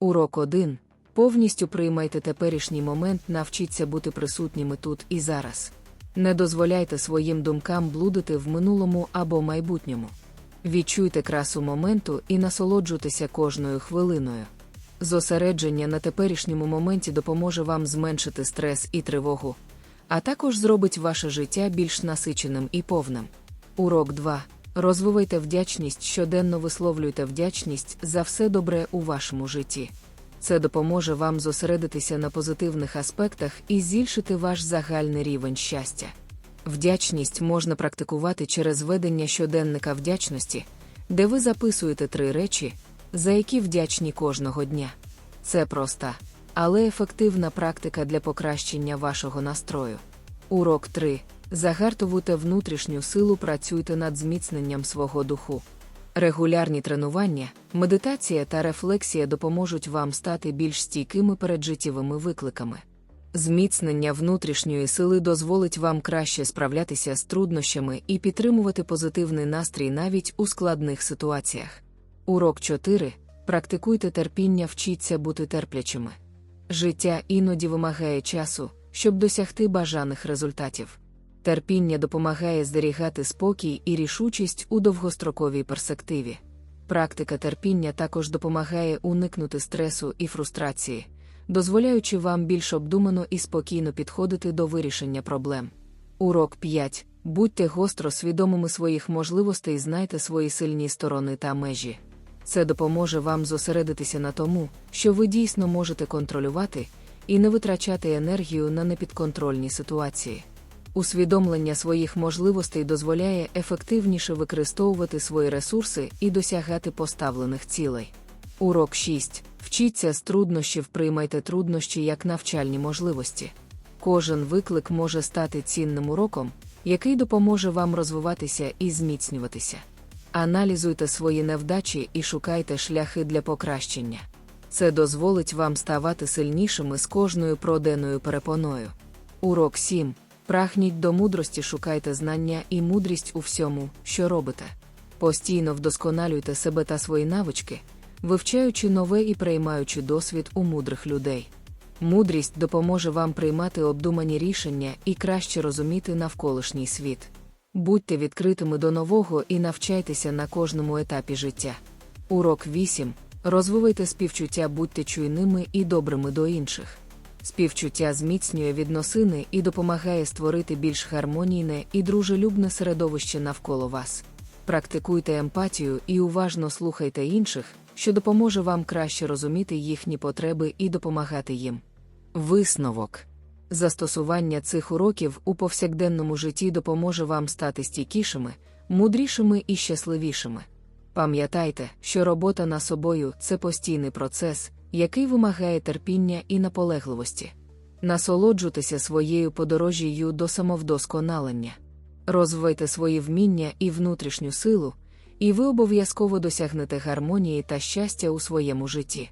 Урок 1. Повністю приймайте теперішній момент, навчіться бути присутніми тут і зараз. Не дозволяйте своїм думкам блудити в минулому або майбутньому. Відчуйте красу моменту і насолоджуйтеся кожною хвилиною. Зосередження на теперішньому моменті допоможе вам зменшити стрес і тривогу, а також зробить ваше життя більш насиченим і повним. Урок 2. Розвивайте вдячність, щоденно висловлюйте вдячність за все добре у вашому житті. Це допоможе вам зосередитися на позитивних аспектах і збільшити ваш загальний рівень щастя. Вдячність можна практикувати через ведення щоденника вдячності, де ви записуєте три речі, за які вдячні кожного дня. Це проста, але ефективна практика для покращення вашого настрою. Урок 3. Загартовуйте внутрішню силу, працюйте над зміцненням свого духу. Регулярні тренування, медитація та рефлексія допоможуть вам стати більш стійкими перед життєвими викликами. Зміцнення внутрішньої сили дозволить вам краще справлятися з труднощами і підтримувати позитивний настрій навіть у складних ситуаціях. Урок 4. Практикуйте терпіння, вчіться бути терплячими. Життя іноді вимагає часу, щоб досягти бажаних результатів. Терпіння допомагає зберігати спокій і рішучість у довгостроковій перспективі. Практика терпіння також допомагає уникнути стресу і фрустрації, дозволяючи вам більш обдумано і спокійно підходити до вирішення проблем. Урок 5. Будьте гостро свідомими своїх можливостей, знайте свої сильні сторони та межі. Це допоможе вам зосередитися на тому, що ви дійсно можете контролювати, і не витрачати енергію на непідконтрольні ситуації. Усвідомлення своїх можливостей дозволяє ефективніше використовувати свої ресурси і досягати поставлених цілей. Урок 6. Вчіться з труднощів, приймайте труднощі як навчальні можливості. Кожен виклик може стати цінним уроком, який допоможе вам розвиватися і зміцнюватися. Аналізуйте свої невдачі і шукайте шляхи для покращення. Це дозволить вам ставати сильнішими з кожною проденною перепоною. Урок 7. Прагніть до мудрості, шукайте знання і мудрість у всьому, що робите. Постійно вдосконалюйте себе та свої навички, вивчаючи нове і приймаючи досвід у мудрих людей. Мудрість допоможе вам приймати обдумані рішення і краще розуміти навколишній світ. Будьте відкритими до нового і навчайтеся на кожному етапі життя. Урок 8. Розвивайте співчуття, будьте чуйними і добрими до інших. Співчуття зміцнює відносини і допомагає створити більш гармонійне і дружелюбне середовище навколо вас. Практикуйте емпатію і уважно слухайте інших, що допоможе вам краще розуміти їхні потреби і допомагати їм. Висновок застосування цих уроків у повсякденному житті допоможе вам стати стійкішими, мудрішими і щасливішими. Пам'ятайте, що робота над собою це постійний процес, який вимагає терпіння і наполегливості. Насолоджуйтеся своєю подорожією до самовдосконалення, розвивайте свої вміння і внутрішню силу, і ви обов'язково досягнете гармонії та щастя у своєму житті.